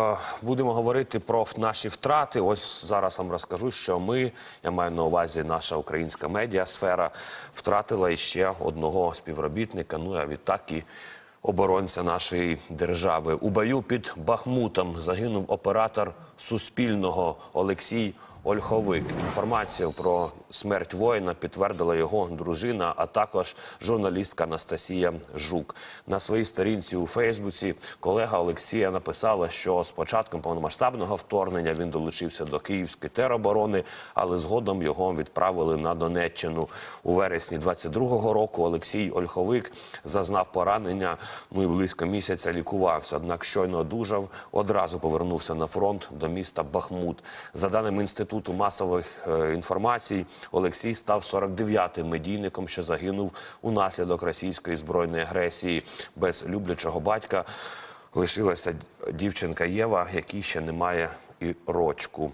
Е, Будемо говорити про наші втрати. Ось зараз вам розкажу, що ми, я маю на увазі наша українська медіасфера, втратила іще одного співробітника. Ну а відтак і оборонця нашої держави. У бою під Бахмутом загинув оператор Суспільного Олексій Ольховик. Інформацію про смерть воїна підтвердила його дружина, а також журналістка Анастасія Жук. На своїй сторінці у Фейсбуці колега Олексія написала, що з початком повномасштабного вторгнення він долучився до Київської тероборони, але згодом його відправили на Донеччину. У вересні 22-го року Олексій Ольховик зазнав поранення. Ну і близько місяця лікувався. Однак щойно одужав, одразу повернувся на фронт до міста Бахмут. За даними інституту масових е, інформацій, Олексій став 49-м медійником, що загинув унаслідок російської збройної агресії. Без люблячого батька лишилася дівчинка Єва, якій ще немає і рочку.